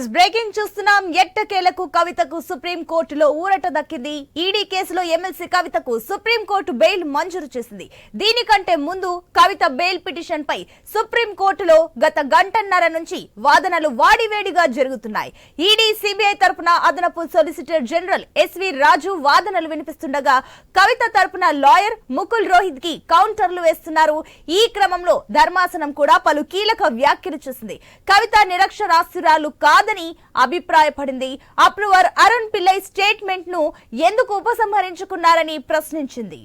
Is breaking చూస్తున్నాం. ఎట్టకేలకు కవితకు సుప్రీం కోర్టులో ఊరట దక్కింది. ఈడీ కేసులో ఎమ్మెల్సీ కవితకు సుప్రీం కోర్టు బెయిల్ మంజూరు చేసింది. దీనికంటే ముందు కవిత బెయిల్ పిటిషన్ పై సుప్రీం కోర్టులో గత గంటన్నర నుంచి వాదనలు వాడివేడిగా జరుగుతున్నాయి. ఈడీ సిబిఐ తరపున అదనపు సొలిసిటర్ జనరల్ ఎస్వి రాజు వాదనలు వినిపిస్తుండగా కవిత తరపున లాయర్ ముకుల్ రోహిత్కి కౌంటర్లు వేస్తున్నారు. ఈ క్రమంలో ధర్మాసనం కూడా పలు కీలక వ్యాఖ్యలు చేసింది. కవిత నిరక్షరాస్యురాలు కాదని అభిప్రాయపడింది. అప్రూవర్ అరుణ్ పిల్లై స్టేట్మెంట్ను ఎందుకు ఉపసంహరించుకున్నారని ప్రశ్నించింది.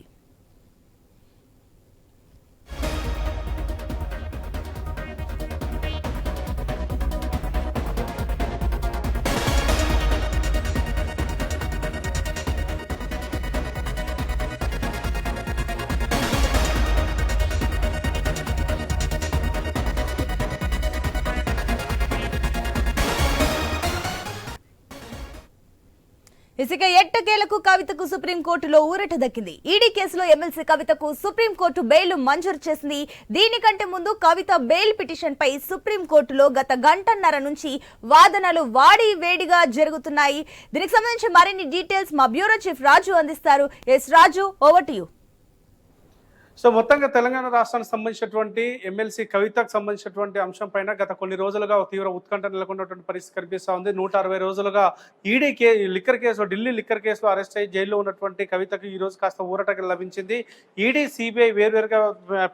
ఇక ఎట్టకేలకు కవితకు సుప్రీంకోర్టులో ఊరట దక్కింది. ఈడీ కేసులో ఎమ్మెల్సీ కవితకు సుప్రీంకోర్టు బెయిల్ మంజూరు చేసింది. దీనికంటే ముందు కవిత బెయిల్ పిటిషన్ పై సుప్రీంకోర్టులో గత గంటన్నర నుంచి వాదనలు వాడి వేడిగా జరుగుతున్నాయి. దీనికి సంబంధించి మరిన్ని డీటెయిల్స్ మా బ్యూరో చీఫ్ రాజు అందిస్తారు. Yes Raju over to you so మొత్తంగా తెలంగాణ రాష్ట్రానికి సంబంధించినటువంటి ఎమ్మెల్సీ కవితకు సంబంధించినటువంటి అంశం పైన గత కొన్ని రోజులుగా ఒక తీవ్ర ఉత్కంఠ నెలకొన్నటువంటి పరిస్థితి కనిపిస్తూ ఉంది. నూట అరవై రోజులుగా ఈడీ కే లిక్కర్ కేసు ఢిల్లీ లిక్కర్ కేసులో అరెస్ట్ అయ్యి జైల్లో ఉన్నటువంటి కవితకు ఈ రోజు కాస్త ఊరట లభించింది. ఈడీ సిబిఐ వేర్వేరుగా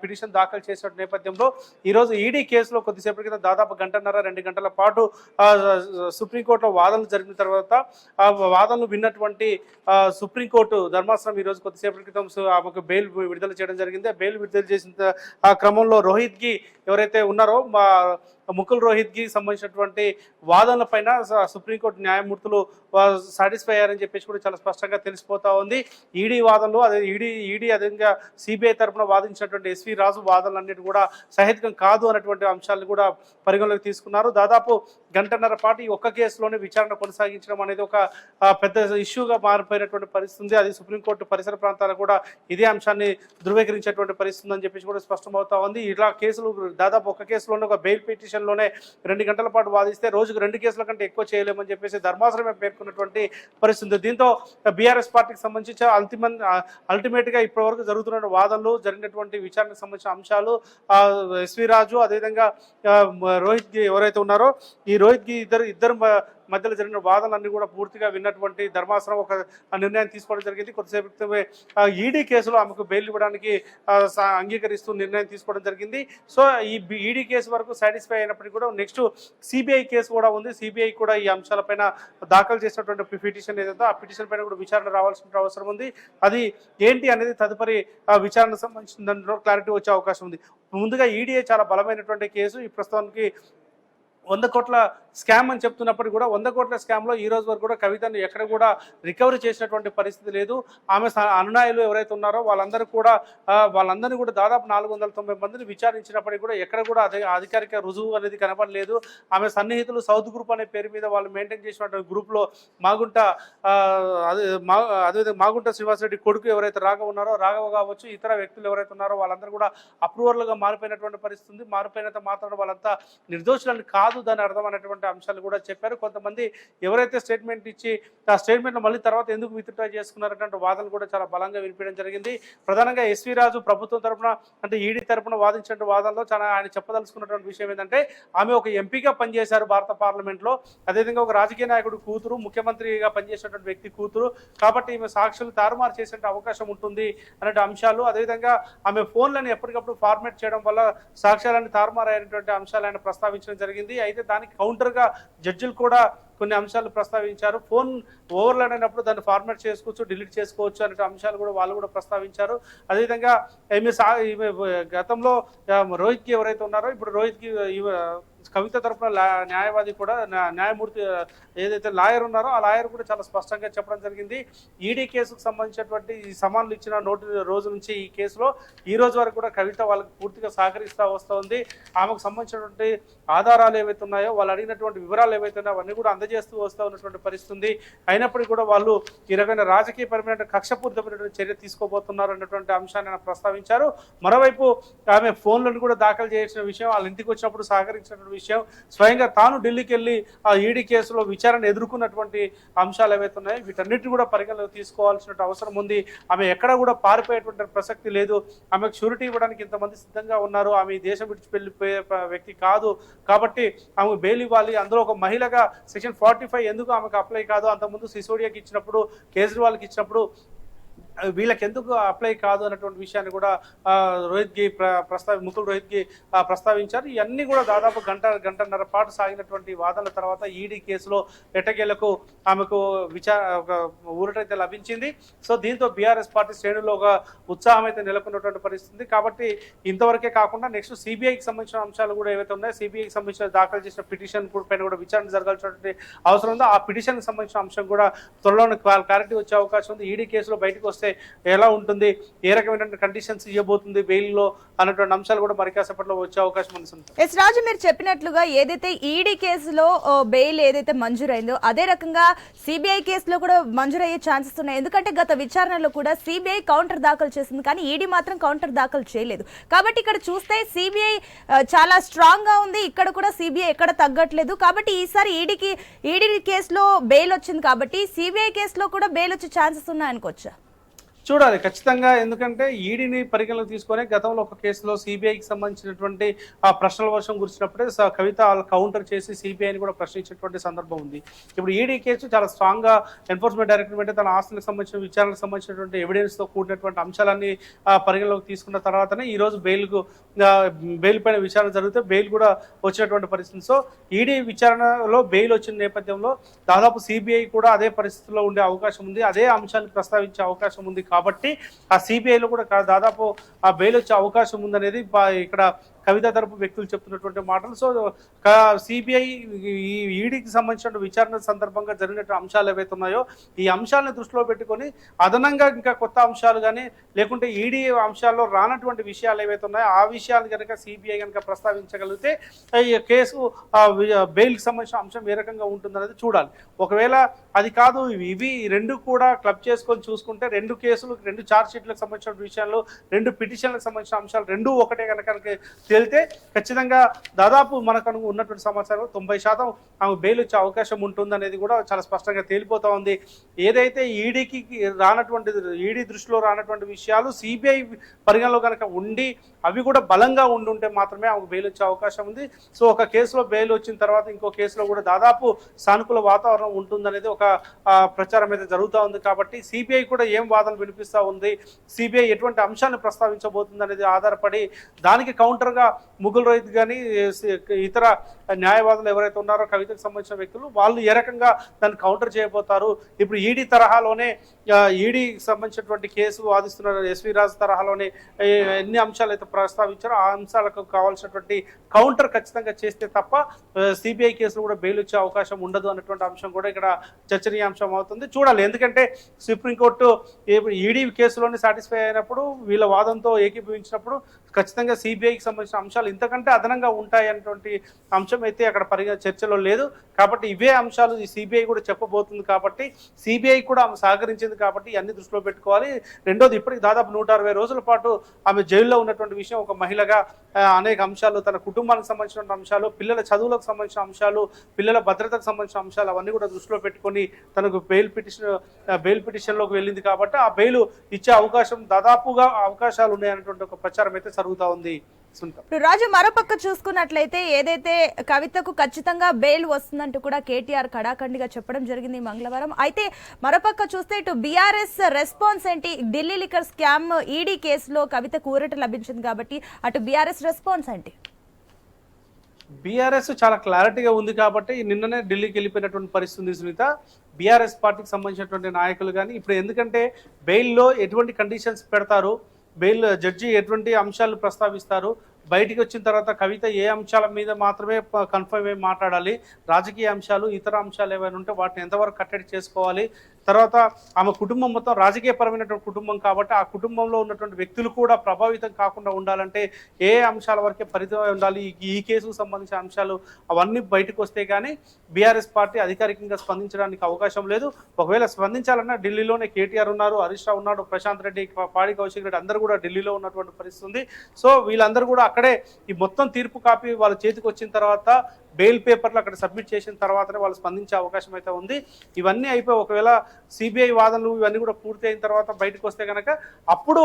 పిటిషన్ దాఖలు చేసిన నేపథ్యంలో ఈ రోజు ఈడీ కేసులో కొద్దిసేపటి క్రితం దాదాపు గంటన్నర రెండు గంటల పాటు సుప్రీంకోర్టులో వాదనలు జరిగిన తర్వాత ఆ వాదనలు విన్నటువంటి సుప్రీంకోర్టు ధర్మాసనం ఈ రోజు కొద్దిసేపటి క్రితం ఆమెకు బెయిల్ విడుదల చేయడం జరిగింది. జరిగింది. బెయిల్ విడుదల చేసిన ఆ క్రమంలో రోహిత్కి ఎవరైతే ఉన్నారో మా ముకుల్ రోహిత్కి సంబంధించినటువంటి వాదనల పైన సుప్రీంకోర్టు న్యాయమూర్తులు సాటిస్ఫై అయ్యారని చెప్పేసి కూడా చాలా స్పష్టంగా తెలిసిపోతా ఉంది. ఈడీ వాదనలు అదే ఈడీ ఈడీ అదేవిధంగా సిబిఐ తరపున వాదించినటువంటి ఎస్వి రాజు వాదనలన్నిటి కూడా సహితం కాదు అన్నటువంటి అంశాలను కూడా పరిగణలోకి తీసుకున్నారు. దాదాపు గంటన్నర పాటు ఈ ఒక్క కేసులోనే విచారణ కొనసాగించడం అనేది ఒక పెద్ద ఇష్యూగా మారిపోయినటువంటి పరిస్థితి ఉంది అది సుప్రీంకోర్టు పరిసర ప్రాంతాలకు కూడా ఇదే అంశాన్ని ధృవీకరించేటువంటి పరిస్థితి ఉందని చెప్పేసి కూడా స్పష్టమవుతా ఉంది. ఇలా కేసులు దాదాపు ఒక కేసులోనే ఒక బెయిల్ సెషన్లోనే రెండు గంటల పాటు వాదిస్తే రోజుకు రెండు కేసుల కంటే ఎక్కువ చేయలేమని చెప్పేసి ధర్మాసనమే పేర్కొన్నటువంటి పరిస్థితి. దీంతో బీఆర్ఎస్ పార్టీకి సంబంధించి అల్టిమన్ అల్టిమేట్గా ఇప్పటివరకు జరుగుతున్న వాదనలు జరిగినటువంటి విచారణకు సంబంధించిన అంశాలు ఎస్వి రాజు అదేవిధంగా రోహిత్ గి ఎవరైతే ఉన్నారో ఈ రోహిత్ గి ఇద్దరు ఇద్దరు మధ్యలో జరిగిన వాదనలన్నీ కూడా పూర్తిగా విన్నటువంటి ధర్మాసనం ఒక నిర్ణయం తీసుకోవడం జరిగింది. కొద్దిసేపు క్రితమే ఈడీ కేసులో ఆమెకు బెయిల్ ఇవ్వడానికి అంగీకరిస్తూ నిర్ణయం తీసుకోవడం జరిగింది. సో ఈ ఈడీ కేసు వరకు సాటిస్ఫై అయినప్పటికీ కూడా నెక్స్ట్ సిబిఐ కేసు కూడా ఉంది. సిబిఐ కూడా ఈ అంశాలపైన దాఖలు చేసినటువంటి పిటిషన్ ఏదైతే ఆ పిటిషన్ పైన కూడా విచారణ రావాల్సిన అవసరం ఉంది. అది ఏంటి అనేది తదుపరి విచారణ సంబంధించిన దాంట్లో క్లారిటీ వచ్చే అవకాశం ఉంది. ముందుగా ఈడీఏ చాలా బలమైనటువంటి కేసు. ఈ ప్రస్తుతానికి వంద కోట్ల స్కామ్ అని చెప్తున్నప్పటికీ కూడా వంద కోట్ల స్కామ్లో ఈ రోజు వరకు కూడా కవితను ఎక్కడ కూడా రికవరీ చేసినటువంటి పరిస్థితి లేదు. ఆమె అనునాయులు ఎవరైతే ఉన్నారో వాళ్ళందరూ కూడా వాళ్ళందరినీ కూడా దాదాపు నాలుగు వందల తొంభై మందిని విచారించినప్పటికీ కూడా ఎక్కడ కూడా అదే అధికారిక రుజువు అనేది కనపడలేదు ఆమె సన్నిహితులు సౌత్ గ్రూప్ అనే పేరు మీద వాళ్ళు మెయింటైన్ చేసినటువంటి గ్రూప్లో మాగుంట అదే మా అదేవిధంగా మాగుంట శ్రీనివాసరెడ్డి కొడుకు ఎవరైతే రాఘవ ఉన్నారో రాఘవ కావచ్చు ఇతర వ్యక్తులు ఎవరైతే ఉన్నారో వాళ్ళందరూ కూడా అప్రూవర్లుగా మారిపోయినటువంటి పరిస్థితి ఉంది. మారిపోయినంత మాత్రం వాళ్ళంతా నిర్దోషులను కాదు దాని అర్థం అనేటువంటి అంశాలు కూడా చెప్పారు. కొంతమంది ఎవరైతే స్టేట్మెంట్ ఇచ్చి ఆ స్టేట్మెంట్ మళ్ళీ తర్వాత ఎందుకు విత్డ్రా చేసుకున్నారనేటువంటి వాదనలు కూడా చాలా బలంగా వినిపించడం జరిగింది. ప్రధానంగా ఎస్వి రాజు ప్రభుత్వం తరపున అంటే ఈడీ తరపున వాదించిన వాదనలో చాలా ఆయన చెప్పదలుచుకున్నటువంటి విషయం ఏంటంటే ఆమె ఒక ఎంపీగా పనిచేశారు భారత పార్లమెంట్లో. అదేవిధంగా ఒక రాజకీయ నాయకుడు కూతురు ముఖ్యమంత్రిగా పనిచేసినటువంటి వ్యక్తి కూతురు. కాబట్టి ఈమె సాక్షులు తారుమారు చేసే అవకాశం ఉంటుంది అనే అంశాలు. అదేవిధంగా ఆమె ఫోన్లను ఎప్పటికప్పుడు ఫార్మేట్ చేయడం వల్ల సాక్ష్యాలను తారుమారైనటువంటి అంశాలు ఆయన ప్రస్తావించడం జరిగింది. అయితే దానికి కౌంటర్గా జడ్జిలు కూడా కొన్ని అంశాలు ప్రస్తావించారు. ఫోన్ ఓవర్లోడ్ అయినప్పుడు దాన్ని ఫార్మాట్ చేసుకోవచ్చు డిలీట్ చేసుకోవచ్చు అనే అంశాలు కూడా వాళ్ళు కూడా ప్రస్తావించారు. అదేవిధంగా ఈమె సా ఈమె గతంలో రోహిత్కి ఎవరైతే ఉన్నారో ఇప్పుడు రోహిత్కి కవిత తరపున లా- న్యాయవాది కూడా న్యాయమూర్తి ఏదైతే లాయర్ ఉన్నారో ఆ లాయర్ కూడా చాలా స్పష్టంగా చెప్పడం జరిగింది. ఈడీ కేసుకు సంబంధించినటువంటి ఈ సమాన్లు ఇచ్చిన నోటి రోజు నుంచి ఈ కేసులో ఈ రోజు వరకు కూడా కవిత వాళ్ళకి పూర్తిగా సహకరిస్తూ వస్తుంది. ఆమెకు సంబంధించినటువంటి ఆధారాలు ఏవైతే ఉన్నాయో వాళ్ళు అడిగినటువంటి వివరాలు ఏవైతే ఉన్నాయో అవన్నీ కూడా అందజేసి చేస్తూ వస్తూ ఉన్నటువంటి పరిస్థితి ఉంది. అయినప్పటికీ కూడా వాళ్ళు ఈ రకమైన రాజకీయపరమైన కక్షపూరితమైనటువంటి చర్య తీసుకోబోతున్నారు అన్నటువంటి అంశాన్ని ఆయన ప్రస్తావించారు. మరోవైపు ఆమె ఫోన్లను కూడా దాఖలు చేసిన విషయం వాళ్ళ ఇంటికి వచ్చినప్పుడు సహకరించినటువంటి విషయం స్వయంగా తాను ఢిల్లీకి వెళ్ళి ఆ ఈడీ కేసులో విచారణ ఎదుర్కొన్నటువంటి అంశాలు ఏవైతే ఉన్నాయో వీటన్నిటిని కూడా పరిగణలోకి తీసుకోవాల్సిన అవసరం ఉంది. ఆమె ఎక్కడ కూడా పారిపోయేటువంటి ప్రసక్తి లేదు. ఆమెకు షూరిటీ ఇవ్వడానికి ఇంతమంది సిద్ధంగా ఉన్నారు. ఆమె దేశం విడిచి వెళ్ళిపోయే వ్యక్తి కాదు. కాబట్టి ఆమె బెయిల్ ఇవ్వాలి. అందులో ఒక మహిళగా సెక్షన్ ఫార్టీ ఫైవ్ ఎందుకు ఆమెకు అప్లై కాదు? అంతకుముందు సిసోడియాకి ఇచ్చినప్పుడు కేజ్రీవాల్కి ఇచ్చినప్పుడు వీళ్ళకి ఎందుకు అప్లై కాదు అన్నటువంటి విషయాన్ని కూడా రోహిత్కి రోహిత్ గి ప్ర- ప్రస్తావి ముకుల్ రోహిత్ గి ప్రస్తావించారు. ఇవన్నీ కూడా దాదాపు గంట గంటన్నర పాటు సాగినటువంటి వాదనల తర్వాత ఈడీ కేసులో ఎట్టకేలకు ఆమెకు విచార ఒక ఊరటైతే లభించింది. సో దీంతో బీఆర్ఎస్ పార్టీ శ్రేణుల్లో ఒక ఉత్సాహం అయితే నెలకొన్నటువంటి పరిస్థితి. కాబట్టి ఇంతవరకే కాకుండా నెక్స్ట్ సిబిఐకి సంబంధించిన అంశాలు కూడా ఏవైతే ఉన్నాయో సిబిఐకి సంబంధించిన దాఖలు చేసిన పిటిషన్ పైన కూడా విచారణ జరగాల్సినటువంటి అవసరం ఉందో ఆ పిటిషన్కి సంబంధించిన అంశం కూడా త్వరలోనే క్లారిటీ వచ్చే అవకాశం ఉంది. ఈడీ కేసులో బయటకు వస్తే ఎలా ఉంటుంది ఏ రకమైన కండిషన్స్ ఇవ్వబోతుంది బెయిల్లో అన్నటువంటి అంశాలు కూడా మరి కాసేపట్లో వచ్చే అవకాశం ఉంది ఎస్ రాజు మీరు చెప్పినట్లుగా ఏదైతే ఈడీ కేసులో బెయిల్ ఏదైతే మంజూరైందో అదే రకంగా సిబిఐ కేసులో కూడా మంజూరయ్యే ఛాన్సెస్ ఉన్నాయి. ఎందుకంటే గత విచారణలో కూడా సిబిఐ కౌంటర్ దాఖలు చేసింది కానీ ఈడీ మాత్రం కౌంటర్ దాఖలు చేయలేదు. కాబట్టి ఇక్కడ చూస్తే సిబిఐ చాలా స్ట్రాంగ్గా ఉంది. ఇక్కడ కూడా సిబిఐ ఎక్కడ తగ్గట్లేదు. కాబట్టి ఈసారి ఈడీకి ఈడీ కేసులో బెయిల్ వచ్చింది కాబట్టి సిబిఐ కేసులో కూడా బెయిల్ వచ్చే ఛాన్సెస్ ఉన్నాయనుకోవచ్చా? చూడాలి ఖచ్చితంగా ఎందుకంటే ఈడీని పరిగణలోకి తీసుకొని గతంలో ఒక కేసులో సిబిఐకి సంబంధించినటువంటి ఆ ప్రశ్నల వర్షం గురించినప్పుడే కవిత వాళ్ళు కౌంటర్ చేసి సిబిఐని కూడా ప్రశ్నించినటువంటి సందర్భం ఉంది. ఇప్పుడు ఈడీ కేసు చాలా స్ట్రాంగ్గా ఎన్ఫోర్స్మెంట్ డైరెక్టరేట్ తన ఆస్తులకు సంబంధించిన విచారణకు సంబంధించినటువంటి ఎవిడెన్స్తో కూడినటువంటి అంశాలన్నీ ఆ, పరిగణలోకి తీసుకున్న తర్వాతనే ఈ రోజు బెయిల్కు బెయిల్ పైన విచారణ జరిగితే బెయిల్ కూడా వచ్చినటువంటి పరిస్థితి. సో ఈడీ విచారణలో బెయిల్ వచ్చిన నేపథ్యంలో దాదాపు సిబిఐ కూడా అదే పరిస్థితిలో ఉండే అవకాశం ఉంది. అదే అంశాన్ని ప్రస్తావించే అవకాశం ఉంది కాబట్టి ఆ సిబిఐలో కూడా దాదాపు ఆ బెయిల్ వచ్చే అవకాశం ఉందనేది ఇక్కడ కవిత తరపు వ్యక్తులు చెప్తున్నటువంటి మాటలు. సో సిబిఐ ఈ ఈడీకి సంబంధించిన విచారణ సందర్భంగా జరిగినటువంటి అంశాలు ఏవైతే ఉన్నాయో ఈ అంశాలను దృష్టిలో పెట్టుకొని అదనంగా ఇంకా కొత్త అంశాలు కానీ లేకుంటే ఈడీ అంశాల్లో రానటువంటి విషయాలు ఏవైతే ఉన్నాయో ఆ విషయాలు కనుక సిబిఐ కనుక ప్రస్తావించగలిగితే ఈ కేసు బెయిల్కి సంబంధించిన అంశం ఏ రకంగా ఉంటుందనేది చూడాలి. ఒకవేళ అది కాదు ఇవి- ఇవి రెండు కూడా క్లబ్ చేసుకొని చూసుకుంటే రెండు కేసులు రెండు ఛార్జ్ షీట్లకు సంబంధించిన విషయాలు రెండు పిటిషన్లకు సంబంధించిన అంశాలు రెండు ఒకటే కనుక తేలితే ఖచ్చితంగా దాదాపు మనకు ఉన్నటువంటి సమాచారం తొంభై శాతం ఆమె బెయిల్ వచ్చే అవకాశం ఉంటుందనేది కూడా చాలా స్పష్టంగా తేలిపోతా ఉంది. ఏదైతే ఈడీకి రానటువంటి ఈడీ దృష్టిలో రానటువంటి విషయాలు సిబిఐ పరిగణలో కనుక ఉండి అవి కూడా బలంగా ఉండుంటే మాత్రమే ఆమెకు బెయిల్ వచ్చే అవకాశం ఉంది. సో ఒక కేసులో బెయిల్ వచ్చిన తర్వాత ఇంకో కేసులో కూడా దాదాపు సానుకూల వాతావరణం ఉంటుందనేది ఒక ప్రచారం అయితే జరుగుతూ ఉంది కాబట్టి సిబిఐ కూడా ఏం వాదనలు వినిపిస్తూ ఉంది? సిబిఐ ఎటువంటి అంశాన్ని ప్రస్తావించబోతుంది అనేది ఆధారపడి దానికి కౌంటర్గా ముగుల్ రోహిత్ కానీ ఇతర న్యాయవాదులు ఎవరైతే ఉన్నారో కవితకు సంబంధించిన వ్యక్తులు వాళ్ళు ఏ రకంగా దాన్ని కౌంటర్ చేయబోతారు? ఇప్పుడు ఈడీ తరహాలోనే ఈడీకి సంబంధించినటువంటి కేసు వాదిస్తున్న ఎస్వి రాజు తరహాలోనే ఎన్ని అంశాలు అయితే ప్రస్తావించారో ఆ అంశాలకు కావాల్సినటువంటి కౌంటర్ ఖచ్చితంగా చేస్తే తప్ప సిబిఐ కేసులు కూడా బెయిల్ వచ్చే అవకాశం ఉండదు అన్నటువంటి అంశం కూడా ఇక్కడ చర్చనీయాంశం అవుతుంది. చూడాలి. ఎందుకంటే సుప్రీంకోర్టు ఈడీ కేసులోనే సాటిస్ఫై అయినప్పుడు వీళ్ళ వాదంతో ఏకీభవించినప్పుడు ఖచ్చితంగా సిబిఐకి సంబంధించిన అంశాలు ఇంతకంటే అదనంగా ఉంటాయి అన్నటువంటి అంశం అయితే అక్కడ పరిగణ చర్చలో లేదు. కాబట్టి ఇవే అంశాలు ఈ సిబిఐ కూడా చెప్పబోతుంది కాబట్టి సిబిఐ కూడా ఆమె సహకరించింది కాబట్టి అన్ని దృష్టిలో పెట్టుకోవాలి. రెండోది ఇప్పటికి దాదాపు నూట అరవై రోజుల పాటు ఆమె జైల్లో ఉన్నటువంటి విషయం ఒక మహిళగా అనేక అంశాలు తన కుటుంబానికి సంబంధించిన అంశాలు పిల్లల చదువులకు సంబంధించిన అంశాలు పిల్లల భద్రతకు సంబంధించిన అంశాలు అవన్నీ కూడా దృష్టిలో పెట్టుకొని తనకు బెయిల్ పిటిషన్ బెయిల్ పిటిషన్లోకి వెళ్ళింది కాబట్టి ఆ బెయిల్ ఇచ్చే అవకాశం దాదాపుగా అవకాశాలు ఉన్నాయన్నటువంటి ఒక ప్రచారం అయితే జరుగుతూ ఉంది. ఇప్పుడు రాజు మరోపక్క చూసుకున్నట్లయితే ఏదైతే కవితకు ఖచ్చితంగా బెయిల్ వస్తుందంటూ కూడా కేటీఆర్ కడాఖండిగా చెప్పడం జరిగింది మంగళవారం. అయితే మరోపక్క చూస్తే ఇటు బీఆర్ఎస్ రెస్పాన్స్ ఏంటి? ఢిల్లీ లిక్కర్ స్కామ్ ఈడీ కేసులో కవితకు ఊరట లభించింది కాబట్టి అటు బీఆర్ఎస్ రెస్పాన్స్ ఏంటి? బీఆర్ఎస్ చాలా క్లారిటీగా ఉంది కాబట్టి నిన్ననే ఢిల్లీకి వెళ్ళిపోయినటువంటి పరిస్థితి సునీత. బీఆర్ఎస్ పార్టీకి సంబంధించినటువంటి నాయకులు కానీ ఇప్పుడు ఎందుకంటే బెయిల్లో ఎటువంటి కండిషన్స్ పెడతారు? బెయిల్ జడ్జి ఎటువంటి అంశాలు ప్రస్తావిస్తారు? బయటికి వచ్చిన తర్వాత కవిత ఏ అంశాల మీద మాత్రమే కన్ఫర్మ్ అయి మాట్లాడాలి? రాజకీయ అంశాలు ఇతర అంశాలు ఏమైనా ఉంటే వాటిని ఎంతవరకు కట్టడి చేసుకోవాలి? తర్వాత ఆమె కుటుంబం మొత్తం రాజకీయపరమైనటువంటి కుటుంబం కాబట్టి ఆ కుటుంబంలో ఉన్నటువంటి వ్యక్తులు కూడా ప్రభావితం కాకుండా ఉండాలంటే ఏ అంశాల వరకే పరిమితం ఉండాలి? ఈ- ఈ కేసుకు సంబంధించిన అంశాలు అవన్నీ బయటకు వస్తే కానీ బీఆర్ఎస్ పార్టీ అధికారికంగా స్పందించడానికి అవకాశం లేదు. ఒకవేళ స్పందించాలన్నా ఢిల్లీలోనే కేటీఆర్ ఉన్నారు హరీష్ రావు ఉన్నాడు ప్రశాంత్ రెడ్డి పాడి కౌశిక్ రెడ్డి అందరూ కూడా ఢిల్లీలో ఉన్నటువంటి పరిస్థితి ఉంది. సో వీళ్ళందరూ కూడా అక్కడే ఈ మొత్తం తీర్పు కాపీ వాళ్ళ చేతికి వచ్చిన తర్వాత బెయిల్ పేపర్లు అక్కడ సబ్మిట్ చేసిన తర్వాతనే వాళ్ళు స్పందించే అవకాశం అయితే ఉంది. ఇవన్నీ అయిపోయి ఒకవేళ సిబిఐ వాదనలు ఇవన్నీ కూడా పూర్తి అయిన తర్వాత బయటకు వస్తే కనుక అప్పుడు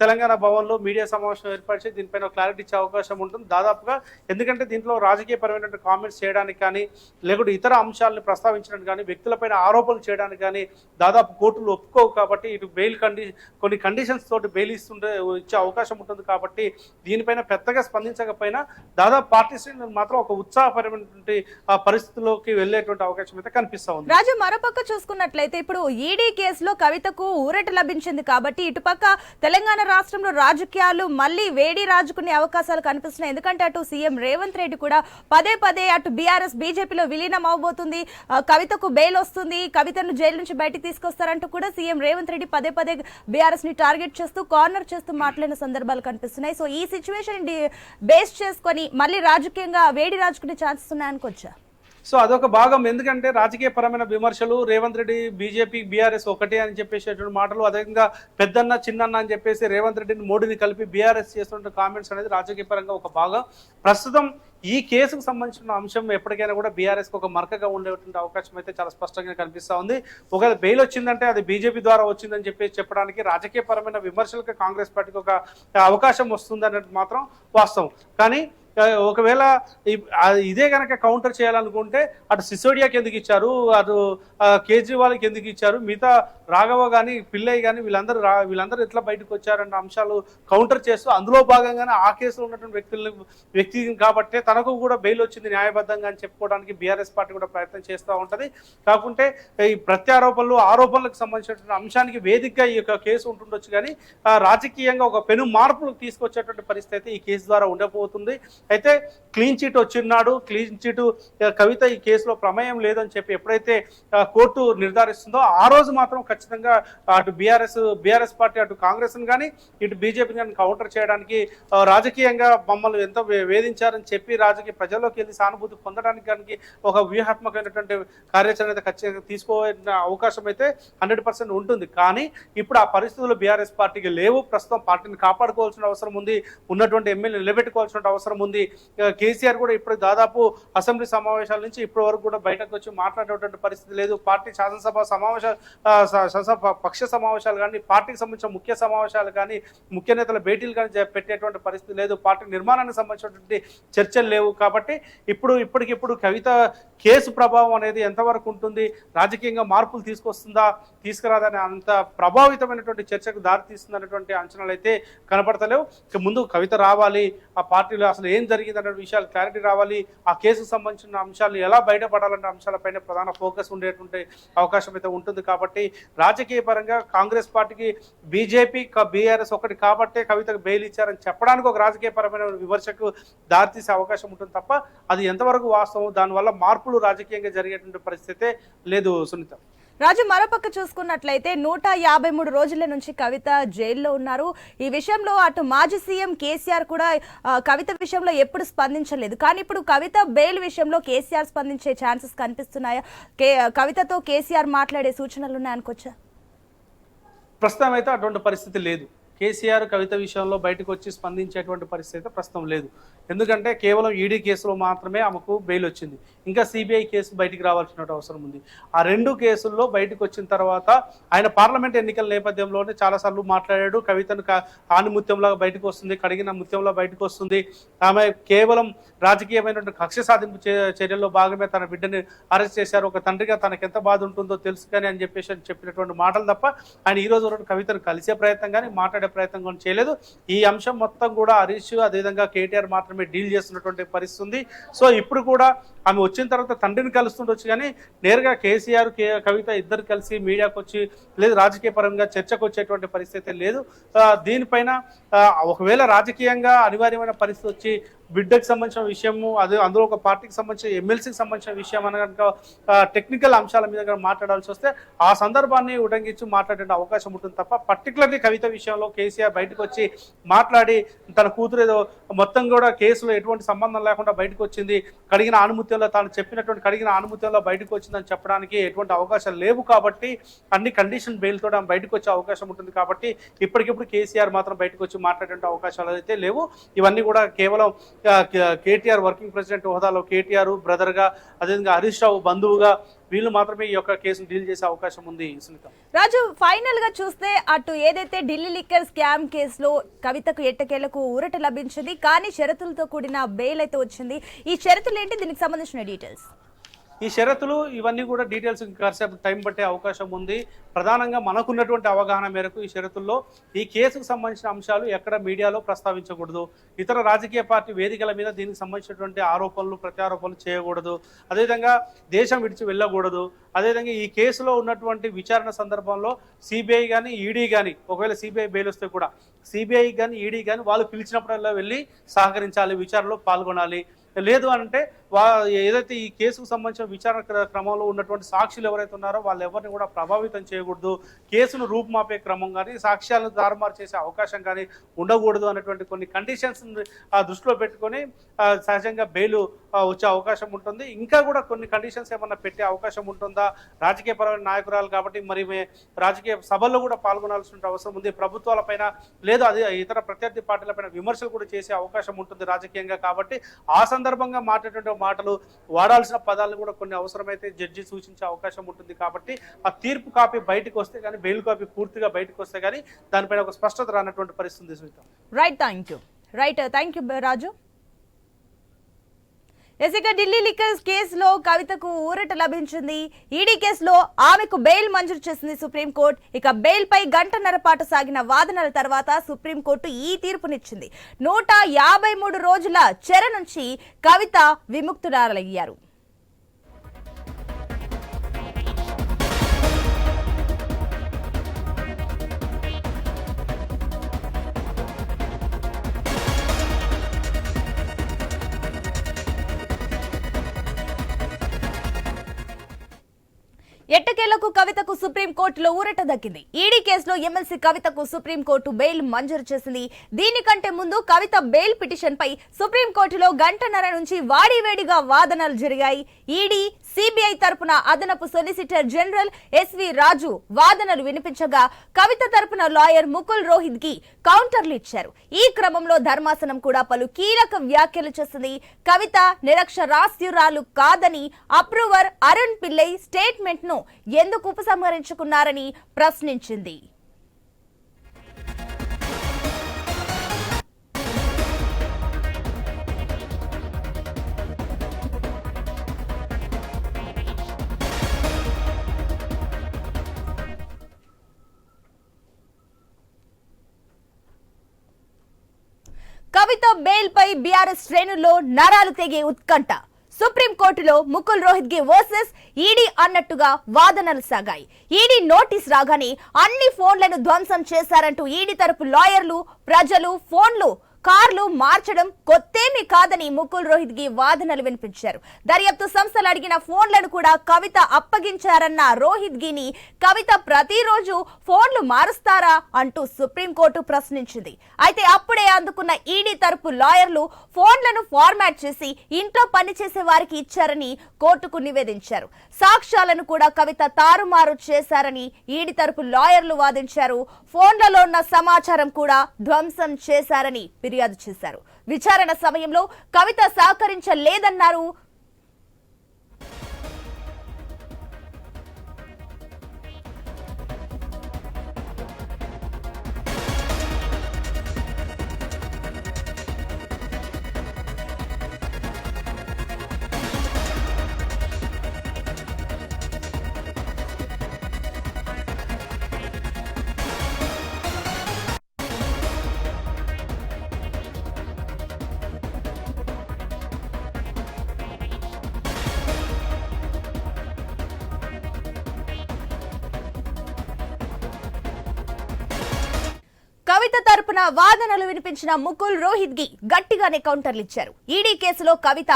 తెలంగాణ భవన్లో మీడియా సమావేశం ఏర్పాటు చేసి దీనిపైన క్లారిటీ ఇచ్చే అవకాశం ఉంటుంది. దాదాపుగా ఎందుకంటే దీంట్లో రాజకీయపరమైనటువంటి కామెంట్స్ చేయడానికి కానీ లేకుంటే ఇతర అంశాలను ప్రస్తావించడానికి కానీ వ్యక్తులపైన ఆరోపణలు చేయడానికి కానీ దాదాపు కోర్టులు ఒప్పుకోవు కాబట్టి ఇటు బెయిల్ కండి కొన్ని కండిషన్స్ తోటి బెయిల్ ఇస్తుంటే ఇచ్చే అవకాశం ఉంటుంది కాబట్టి దీనిపైన పెద్దగా స్పందించకపోయినా దాదాపు పార్టీ శ్రేణులు మాత్రం ఒక ఉత్సాహపరమైనటువంటి ఆ పరిస్థితుల్లోకి వెళ్ళేటువంటి అవకాశం అయితే కనిపిస్తా ఉంది. రాజు మరోపక్క చూసుకున్నట్లయితే ఇప్పుడు ఈడీ కేసులో కవితకు ఊరట లభించింది కాబట్టి ఇటుపక్క తెలంగాణ రాష్ట్రంలో రాజకీయాలు మళ్ళీ వేడి రాజుకునే అవకాశాలు కనిపిస్తున్నాయి. ఎందుకంటే అటు సీఎం రేవంత్ రెడ్డి కూడా పదే పదే అటు బీఆర్ఎస్ బీజేపీలో విలీనం అవబోతుంది. కవితకు బెయిల్ వస్తుంది. కవితను జైలు నుంచి బయటికి తీసుకొస్తారంటూ కూడా సీఎం రేవంత్ రెడ్డి పదే పదే బీఆర్ఎస్ని టార్గెట్ చేస్తూ కార్నర్ చేస్తూ మాట్లాడిన సందర్భాలు కనిపిస్తున్నాయి. సో ఈ సిచ్యువేషన్ బేస్ చేసుకొని మళ్ళీ రాజకీయంగా వేడి రాజుకునే ఛాన్సెస్ ఉన్నాయనుకోవచ్చా? సో అదొక భాగం. ఎందుకంటే రాజకీయ పరమైన విమర్శలు రేవంత్ రెడ్డి బీజేపీ బీఆర్ఎస్ ఒకటే అని చెప్పేసేటువంటి మాటలు అదేవిధంగా పెద్దన్న చిన్నన్న అని చెప్పేసి రేవంత్ రెడ్డిని మోడీని కలిపి బీఆర్ఎస్ చేస్తున్న కామెంట్స్ అనేది రాజకీయపరంగా ఒక భాగం. ప్రస్తుతం ఈ కేసుకు సంబంధించిన అంశం ఎప్పటికైనా కూడా బీఆర్ఎస్కి ఒక మరకగా ఉండేటువంటి అవకాశం అయితే చాలా స్పష్టంగా కనిపిస్తూ ఉంది. ఒకవేళ బెయిల్ వచ్చిందంటే అది బీజేపీ ద్వారా వచ్చిందని చెప్పేసి చెప్పడానికి రాజకీయపరమైన విమర్శలకు కాంగ్రెస్ పార్టీకి ఒక అవకాశం వస్తుందన్నది మాత్రం వాస్తవం. కానీ ఒకవేళ ఇదే కనుక కౌంటర్ చేయాలనుకుంటే అటు సిసోడియాకి ఎందుకు ఇచ్చారు? అటు కేజ్రీవాల్కి ఎందుకు ఇచ్చారు? మిగతా రాఘవ కానీ పిల్లయ్య కానీ వీళ్ళందరూ రా వీళ్ళందరూ ఎట్లా బయటకు వచ్చారన్న అంశాలు కౌంటర్ చేస్తూ అందులో భాగంగానే ఆ కేసులో ఉన్నటువంటి వ్యక్తులను వ్యక్తి కాబట్టే తనకు కూడా బెయిల్ వచ్చింది న్యాయబద్ధంగా అని చెప్పుకోవడానికి బీఆర్ఎస్ పార్టీ కూడా ప్రయత్నం చేస్తూ ఉంటుంది. కాకుంటే ఈ ప్రత్యారోపణలు ఆరోపణలకు సంబంధించినటువంటి అంశానికి వేదికగా ఈ యొక్క కేసు ఉంటుండొచ్చు కానీ రాజకీయంగా ఒక పెను మార్పులు తీసుకొచ్చేటువంటి పరిస్థితి అయితే ఈ కేసు ద్వారా ఉండబోతుంది. అయితే క్లీన్ చిట్ వచ్చిన్నాడు క్లీన్ చిట్ కవిత ఈ కేసులో ప్రమేయం లేదని చెప్పి ఎప్పుడైతే కోర్టు నిర్ధారిస్తుందో ఆ రోజు మాత్రం ఖచ్చితంగా అటు బీఆర్ఎస్ బీఆర్ఎస్ పార్టీ అటు కాంగ్రెస్ కానీ ఇటు బీజేపీ కానీ కౌంటర్ చేయడానికి రాజకీయంగా మమ్మల్ని ఎంతో వేధించారని చెప్పి రాజకీయ ప్రజల్లోకి వెళ్ళి సానుభూతి పొందడానికి కానీ ఒక వ్యూహాత్మకమైనటువంటి కార్యాచరణ అయితే ఖచ్చితంగా తీసుకోవాల్సిన అవకాశం అయితే హండ్రెడ్ పర్సెంట్ ఉంటుంది. కానీ ఇప్పుడు ఆ పరిస్థితులు బీఆర్ఎస్ పార్టీకి లేవు. ప్రస్తుతం పార్టీని కాపాడుకోవాల్సిన అవసరం ఉంది. ఉన్నటువంటి ఎమ్మెల్యే నిలబెట్టుకోవాల్సిన అవసరం ఉంది. కేసీఆర్ కూడా ఇప్పుడు దాదాపు అసెంబ్లీ సమావేశాల నుంచి ఇప్పటి వరకు కూడా బయటకు వచ్చి మాట్లాడేటువంటి పరిస్థితి లేదు. పార్టీ శాసనసభ సమావేశ శాసనసభ పక్ష సమావేశాలు కానీ పార్టీకి సంబంధించిన ముఖ్య సమావేశాలు కానీ ముఖ్య నేతల భేటీలు కానీ పెట్టేటువంటి పరిస్థితి లేదు. పార్టీ నిర్మాణానికి సంబంధించినటువంటి చర్చలు లేవు. కాబట్టి ఇప్పుడు ఇప్పటికిప్పుడు కవిత కేసు ప్రభావం అనేది ఎంతవరకు ఉంటుంది? రాజకీయంగా మార్పులు తీసుకొస్తుందా తీసుకురాదని అంత ప్రభావితమైనటువంటి చర్చకు దారితీస్తుంది అనేటువంటి అంచనాలు అయితే కనపడతలేవు. ముందు కవిత రావాలి ఆ పార్టీలో అసలు ఏం జరిగింది అనే విషయాలు క్లారిటీ రావాలి ఆ కేసుకు సంబంధించిన అంశాలు ఎలా బయటపడాలనే అంశాలపైన ప్రధాన ఫోకస్ ఉండేటువంటి అవకాశం అయితే ఉంటుంది. కాబట్టి రాజకీయ పరంగా కాంగ్రెస్ పార్టీకి బీజేపీ బీఆర్ఎస్ ఒకటి కాబట్టే కవితకు బెయిల్ ఇచ్చారని చెప్పడానికి ఒక రాజకీయ పరమైన విమర్శకు దారితీసే అవకాశం ఉంటుంది తప్ప అది ఎంతవరకు వాస్తవం? దానివల్ల మార్పులు రాజకీయంగా జరిగేటువంటి పరిస్థితే లేదు సునీత. రాజు మరోపక్క చూసుకున్నట్లయితే నూట యాభై మూడు రోజుల నుంచి కవిత జైల్లో ఉన్నారు. ఈ విషయంలో అటు మాజీ సీఎం కేసీఆర్ కూడా కవిత విషయంలో ఎప్పుడు స్పందించలేదు. కానీ ఇప్పుడు కవిత బెయిల్ విషయంలో కేసీఆర్ స్పందించే ఛాన్సెస్ కనిపిస్తున్నాయా? కే కవితతో కేసీఆర్ మాట్లాడే సూచనలు ఉన్నాయనుకోవచ్చా? ప్రస్తుతం అయితే అటువంటి పరిస్థితి లేదు. కేసీఆర్ కవిత విషయంలో బయటకు వచ్చి స్పందించేటువంటి పరిస్థితి ప్రస్తుతం లేదు. ఎందుకంటే కేవలం ఈడీ కేసులో మాత్రమే ఆమెకు బెయిల్ వచ్చింది. ఇంకా సిబిఐ కేసు బయటికి రావాల్సిన అవసరం ఉంది. ఆ రెండు కేసుల్లో బయటకు వచ్చిన తర్వాత ఆయన పార్లమెంట్ ఎన్నికల నేపథ్యంలోనే చాలాసార్లు మాట్లాడాడు. కవితను కా- బయటకు వస్తుంది కడిగిన ముత్యంలో బయటకు వస్తుంది. ఆమె కేవలం రాజకీయమైనటువంటి కక్ష సాధింపు చర్యల్లో భాగమే తన బిడ్డని అరెస్ట్ చేశారు. ఒక తండ్రిగా తనకు ఎంత బాధ ఉంటుందో తెలుసు కానీ అని చెప్పేసి చెప్పినటువంటి మాటలు తప్ప ఆయన ఈ రోజు కవితను కలిసే ప్రయత్నం కానీ మాట్లాడే ప్రయత్నం కూడా చేయలేదు. ఈ అంశం మొత్తం కూడా హరీష్ అదేవిధంగా కేటీఆర్ మాత్రమే డీల్ చేస్తున్నటువంటి పరిస్థితి ఉంది. సో ఇప్పుడు కూడా ఆమె వచ్చిన తర్వాత తండ్రిని కలుస్తుండొచ్చు కానీ నేరుగా కేసీఆర్ కే కవిత ఇద్దరు కలిసి మీడియాకు వచ్చి లేదు రాజకీయ పరంగా చర్చకు వచ్చేటువంటి పరిస్థితి లేదు. దీనిపైన ఒకవేళ రాజకీయంగా అనివార్యమైన పరిస్థితి వచ్చి బిడ్డకు సంబంధించిన విషయము అదే అందులో ఒక పార్టీకి సంబంధించిన ఎమ్మెల్సీకి సంబంధించిన విషయం అని కనుక టెక్నికల్ అంశాల మీద కనుక మాట్లాడాల్సి వస్తే ఆ సందర్భాన్ని ఉటంకించి మాట్లాడే అవకాశం ఉంటుంది తప్ప పర్టికులర్లీ కవిత విషయంలో కేసీఆర్ బయటకు వచ్చి మాట్లాడి తన కూతురు ఏదో మొత్తం కూడా కేసులో ఎటువంటి సంబంధం లేకుండా బయటకు వచ్చింది కడిగిన ఆనుమత్యంలో తాను చెప్పినటువంటి కడిగిన ఆనుమత్యంలో బయటకు వచ్చిందని చెప్పడానికి ఎటువంటి అవకాశాలు లేవు కాబట్టి అన్ని కండిషన్ బెయిల్తో ఆమె బయటకు వచ్చే అవకాశం ఉంటుంది కాబట్టి ఇప్పటికిప్పుడు కేసీఆర్ మాత్రం బయటకు వచ్చి మాట్లాడే అవకాశాలు అయితే లేవు. ఇవన్నీ కూడా కేవలం కేటీఆర్ వర్కింగ్ ప్రెసిడెంట్ హోదాలో కేటీఆర్ బ్రదర్గా అదేవిధంగా హరీష్ రావు బంధువుగా వీళ్ళు మాత్రమే ఈ యొక్క కేసును డీల్ చేసే అవకాశం ఉంది సునీత. రాజు ఫైనల్గా చూస్తే అటు ఏదైతే ఢిల్లీ లిక్కర్ స్కామ్ కేసులో కవితకు ఎట్టకేలకు ఊరట లభించింది కానీ షరతులతో కూడిన బెయిల్ అయితే వచ్చింది. ఈ షరతులు ఏంటి? దీనికి సంబంధించిన డీటెయిల్స్ ఈ షరతులు ఇవన్నీ కూడా డీటెయిల్స్ కాసేపు టైం పట్టే అవకాశం ఉంది. ప్రధానంగా మనకున్నటువంటి అవగాహన మేరకు ఈ షరతుల్లో ఈ కేసుకు సంబంధించిన అంశాలు ఎక్కడ మీడియాలో ప్రస్తావించకూడదు. ఇతర రాజకీయ పార్టీ వేదికల మీద దీనికి సంబంధించినటువంటి ఆరోపణలు ప్రత్యారోపణలు చేయకూడదు. అదేవిధంగా దేశం విడిచి వెళ్ళకూడదు. అదేవిధంగా ఈ కేసులో ఉన్నటువంటి విచారణ సందర్భంలో సిబిఐ కానీ ఈడీ కానీ ఒకవేళ సిబిఐ బెయిల్ వస్తే కూడా సిబిఐ కానీ ఈడీ కానీ వాళ్ళు పిలిచినప్పుడల్లా వెళ్ళి సహకరించాలి విచారణలో పాల్గొనాలి. లేదు అంటే వా ఏదైతే ఈ కేసుకు సంబంధించిన విచారణ క్రమంలో ఉన్నటువంటి సాక్షులు ఎవరైతే ఉన్నారో వాళ్ళు ఎవరిని కూడా ప్రభావితం చేయకూడదు. కేసును రూపుమాపే క్రమం కానీ సాక్ష్యాలను తారుమారు చేసే అవకాశం కానీ ఉండకూడదు అనేటువంటి కొన్ని కండిషన్స్ దృష్టిలో పెట్టుకొని సహజంగా బెయిల్ వచ్చే అవకాశం ఉంటుంది. ఇంకా కూడా కొన్ని కండిషన్స్ ఏమన్నా పెట్టే అవకాశం ఉంటుందా? రాజకీయపరమైన నాయకురాలు కాబట్టి మరి రాజకీయ సభల్లో కూడా పాల్గొనాల్సిన అవసరం ఉంది. ప్రభుత్వాలపైన లేదు అది ఇతర ప్రత్యర్థి పార్టీలపైన విమర్శలు కూడా చేసే అవకాశం ఉంటుంది రాజకీయంగా కాబట్టి ఆ సందర్భంగా మాట్లాడేటువంటి మాటలు వాడాల్సిన పదాలను కూడా కొన్ని అవసరమైతే జడ్జి సూచించే అవకాశం ఉంటుంది కాబట్టి ఆ తీర్పు కాపీ బయటకు వస్తే కానీ బెయిల్ కాపీ పూర్తిగా బయటకు వస్తే కానీ దానిపైన ఒక స్పష్టత రానటువంటి పరిస్థితి Sunitha. Right thank you right thank you Raju yes Delhi liquors కేసులో కవితకు ఊరట లభించింది. ఈడీ కేసులో ఆమెకు బెయిల్ మంజూరు చేసింది సుప్రీంకోర్టు ఇక బెయిల్ పై గంటన్నర పాటు సాగిన వాదనల తర్వాత సుప్రీంకోర్టు ఈ తీర్పునిచ్చింది. నూట యాభై మూడు రోజుల చెర నుంచి కవిత విముక్తురాలయ్యారు. ఎట్టకేలకు కవితకు సుప్రీంకోర్టులో ఊరట దక్కింది. ఈడీ కేసులో ఎమ్మెల్సీ కవితకు సుప్రీంకోర్టు బెయిల్ మంజూరు చేసింది. దీనికంటే ముందు కవిత బెయిల్ పిటిషన్ పై సుప్రీంకోర్టులో గంటన్నర నుంచి వాడివేడిగా వాదనలు జరిగాయి. ఈడీ సిబిఐ తరపున అదనపు సొలిసిటర్ జనరల్ ఎస్వి రాజు వాదనలు వినిపించగా కవిత తరపున లాయర్ ముకుల్ రోహిత్కి కౌంటర్లు ఇచ్చారు. ఈ క్రమంలో ధర్మాసనం కూడా పలు కీలక వ్యాఖ్యలు చేసింది. కవిత నిరక్షరాస్యురాలు కాదని అప్రూవర్ అరుణ్ పిల్లై స్టేట్మెంట్ను ఎందుకు ఉపసంహరించుకున్నారని ప్రశ్నించింది. కవిత బెయిల్ పై బీఆర్ఎస్ శ్రేణుల్లో నరాలు తెగే ఉత్కంఠ. సుప్రీంకోర్టులో ముకుల్ రోహిత్ గి వర్సెస్ ఈడీ అన్నట్టుగా వాదనలు సాగాయి. ఈడీ నోటీస్ రాగానే అన్ని ఫోన్లను ధ్వంసం చేశారంటూ ఈడీ తరపు లాయర్లు ప్రజలు ఫోన్లు కార్లు మార్చడం కొత్తేమీ కాదని ముకుల్ రోహిత్ గి వాదనలు వినిపించారు. దర్యాప్తు సంస్థలు అడిగిన ఫోన్లను కూడా కవిత అప్పగించారన్న రోహిత్ గిని కవిత ప్రతిరోజు ఫోన్లు మారుస్తారా అంటూ సుప్రీంకోర్టు ప్రశ్నించింది. అయితే అప్పుడే అందుకున్న ఈడీ తరపు లాయర్లు ఫోన్లను ఫార్మాట్ చేసి ఇంట్లో పనిచేసే వారికి ఇచ్చారని కోర్టుకు నివేదించారు. సాక్ష్యాలను కూడా కవిత తారుమారు చేశారని ఈడీ తరపు లాయర్లు వాదించారు. ఫోన్లలో ఉన్న సమాచారం కూడా ధ్వంసం చేశారని ఫిర్యాదు చేశారు. విచారణ సమయంలో కవిత సహకరించలేదన్నారు తరపున వాదనలు వినిపించిన ముకుల్ రోహిత్ గి గట్టిగానే కౌంటర్లు ఇచ్చారు. ఈడీ కేసులో కవిత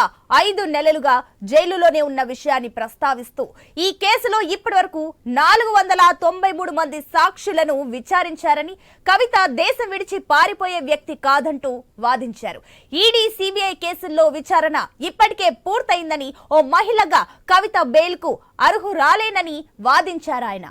ఐదు నెలలుగా జైలులోనే ఉన్న విషయాన్ని ప్రస్తావిస్తూ ఈ కేసులో ఇప్పటివరకు నాలుగు వందల తొంభై మూడు మంది సాక్షులను విచారించారని కవిత దేశం విడిచి పారిపోయే వ్యక్తి కాదంటూ వాదించారు. ఈడీ సిబిఐ కేసుల్లో విచారణ ఇప్పటికే పూర్తయిందని ఓ మహిళగా కవిత బెయిల్కు అర్హురాలేనని వాదించారాయన.